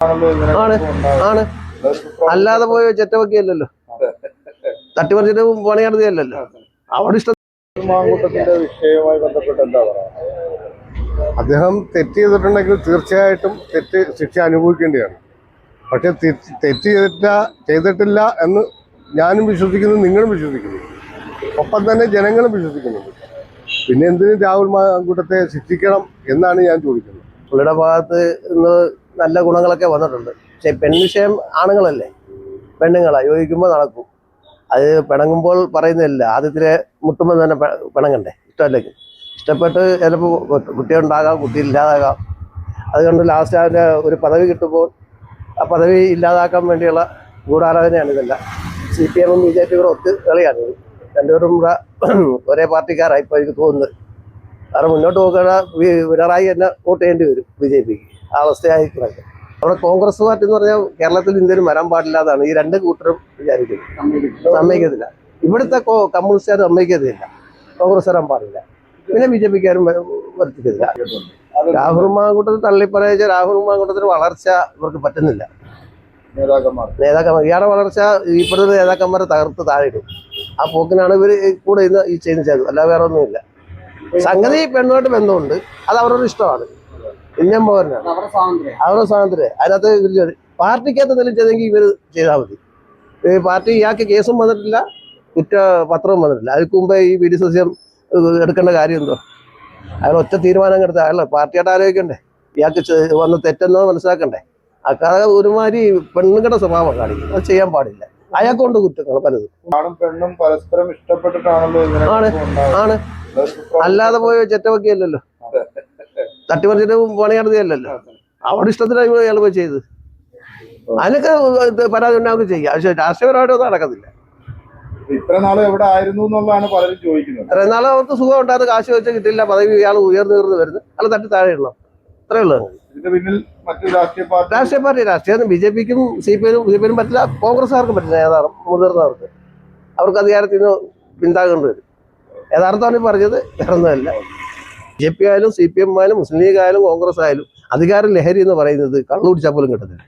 ആണല്ലോ ആണ്. ആണ്. അല്ലാതെ പോയ ചെറ്റവക്കിയല്ലോ തട്ടിമറിച്ചിട്ട് പണി നടത്തിയല്ലോ അവിടെ ഇഷ്ടം അദ്ദേഹം തെറ്റ് ചെയ്തിട്ടുണ്ടെങ്കിൽ തീർച്ചയായിട്ടും തെറ്റ് ശിക്ഷ അനുഭവിക്കേണ്ടതാണ് പക്ഷെ തെറ്റ് ചെയ്തിട്ട ചെയ്തിട്ടില്ല എന്ന് ഞാനും വിശ്വസിക്കുന്നു നിങ്ങളും വിശ്വസിക്കുന്നു. ഒപ്പം തന്നെ ജനങ്ങളും വിശ്വസിക്കുന്നു. പിന്നെ എന്തിനും രാഹുൽ മാങ്കൂട്ടത്തെ ശിക്ഷിക്കണം എന്നാണ് ഞാൻ ചോദിക്കുന്നത്. പുള്ളിയുടെ ഭാഗത്ത് ഇന്ന് നല്ല ഗുണങ്ങളൊക്കെ വന്നിട്ടുണ്ട്. പക്ഷെ പെൺവിഷയം ആണുങ്ങളല്ലേ? പെണ്ണുങ്ങളാ. യോജിക്കുമ്പോൾ നടക്കും. അത് പിണങ്ങുമ്പോൾ പറയുന്നില്ല. ആദ്യത്തിലെ മുട്ടുമ്പോൾ തന്നെ പിണങ്ങണ്ടേ? ഇഷ്ടമല്ലെങ്കിൽ. ഇഷ്ടപ്പെട്ട് ചിലപ്പോൾ കുട്ടിയുണ്ടാകാം കുട്ടി ഇല്ലാതാകാം അതുകൊണ്ട് ലാസ്റ്റ് അതിന്റെ ഒരു പദവി കിട്ടുമ്പോൾ ആ പദവി ഇല്ലാതാക്കാൻ വേണ്ടിയുള്ള ഗൂഢാലോചനയാണ് ഇതെല്ലാം. സി പി എമ്മും ബി ജെ പിയും കൂടെ ഒത്തു കളിയാണ്. രണ്ടുപേരും കൂടെ ഒരേ പാർട്ടിക്കാരായി ഇപ്പോൾ എനിക്ക് തോന്നുന്നത് കാരണം മുന്നോട്ട് നോക്കുകയാണെ വി- പിണറായി തന്നെ വോട്ട് ചെയ്യേണ്ടി വരും ബി ജെ പിക്ക് ആ അവസ്ഥയായി കിടക്കും. അവിടെ കോൺഗ്രസ് പാർട്ടി എന്ന് പറഞ്ഞാൽ കേരളത്തിൽ ഇന്ത്യയിൽ വരാൻ പാടില്ലാതാണ് ഈ രണ്ട് കൂട്ടരും വിചാരിക്കുന്നത്. സമ്മതിക്കത്തില്ല. ഇവിടുത്തെ കമ്മ്യൂണിസ്റ്റുകാർ സമ്മതിക്കത്തില്ല. കോൺഗ്രസ് വരാൻ പാടില്ല. പിന്നെ ബി ജെ പിക്കാരും വർത്തിക്കത്തില്ല രാഹുൽ മാങ്കൂട്ടത്തിൽ തള്ളിപ്പറയിച്ച രാഹുൽ മാങ്കൂട്ടത്തിന് വളർച്ച ഇവർക്ക് പറ്റുന്നില്ല. നേതാക്കന്മാർ. ഇയാളുടെ വളർച്ച ഇപ്പോഴത്തെ നേതാക്കന്മാരെ തകർത്ത് താഴെ ഇടും ആ പോക്കിനാണ് ഇവർ കൂടെ ഇന്ന് ഈ ചെയ്യുന്ന ചെയ്തത് അല്ലാതെ വേറെ ഒന്നുമില്ല. സംഗതി പെണ്ണുമായിട്ട് ബന്ധമുണ്ട്. അത് അവരുടെ ഇഷ്ടമാണ്. ഇന്ത്യൻ പൗരനാണ് അവരുടെ സ്വാതന്ത്ര്യം. അതിനകത്ത് പാർട്ടിക്കകത്ത് എന്തെങ്കിലും ചെയ്തെങ്കിൽ ഇവർ ചെയ്താൽ മതി. ഈ പാർട്ടി ഇയാൾക്ക് കേസും വന്നിട്ടില്ല കുറ്റ പത്രവും വന്നിട്ടില്ല. അതിന് മുമ്പേ ഈ വി ഡി സസ്യം എടുക്കേണ്ട കാര്യം എന്തോ? അയാൾ ഒറ്റ തീരുമാനം എടുത്ത അയാൾ പാർട്ടിയായിട്ട് ആലോചിക്കണ്ടേ? ഇയാൾക്ക് വന്ന് തെറ്റെന്നോ മനസ്സിലാക്കണ്ടേ? അക്കാതെ ഒരുമാതിരി പെണ്ണുങ്ങളുടെ സ്വഭാവം കാണിക്കും. അത് ചെയ്യാൻ പാടില്ല. അയാൾക്കൊണ്ട് കുറ്റങ്ങൾ പലതും. ആണ് പെണ്ണും പരസ്പരം ഇഷ്ടപ്പെട്ടിട്ടാണല്ലോ ഇങ്ങനെ ആണ്. അല്ലാതെ പോയി ചെറ്റവക്കിയല്ലല്ലോ തട്ടിമറിച്ചിട്ട് പണി നടത്തിയല്ലോ അവിടെ ഇഷ്ടത്തിനാണ് അയാൾ പോയി ചെയ്ത്. അതിനൊക്കെ പരാതി ഉണ്ടാവുക ചെയ്യാം. പക്ഷെ രാഷ്ട്രീയപരമായിട്ടൊന്നും നടക്കത്തില്ല. ഇത്ര നാൾ എവിടെ ആയിരുന്നു എന്നുള്ളതാണ് പലരും ചോദിക്കുന്നത്. ഇത്ര നാളെ അവർക്ക് സുഖം ഉണ്ടായിരുന്നു കാശ് വെച്ച് കിട്ടില്ല. പദവി ഇയാൾ ഉയർന്നു ഉയർന്നു വരുന്നു. അയാൾ തട്ടി താഴെയുള്ള അത്രേ ഉള്ളൂ. ഇതിന്റെ പിന്നിൽ മറ്റു രാഷ്ട്രീയ പാർട്ടി രാഷ്ട്രീയ പാർട്ടി രാഷ്ട്രീയം ബി ജെ പിക്കും സി പി എനും ബി ജെ പിനും പറ്റില്ല. കോൺഗ്രസ്സുകാർക്കും പറ്റില്ല. നേതാവ് മുതിർന്നവർക്ക്. അവർക്ക് അധികാരത്തിൽ നിന്ന് പിന്താകേണ്ടി വരും. യഥാർത്ഥമാണ് ഈ പറഞ്ഞത് വേറൊന്നുമല്ല. ബി ജെ പി ആയാലും സി പി എം ആയാലും മുസ്ലിം ലീഗ് ആയാലും കോൺഗ്രസ് ആയാലും അധികാര ലഹരി എന്ന് പറയുന്നത് കള്ളുപിടിച്ചാൽ പോലും കിട്ടത്തില്ല.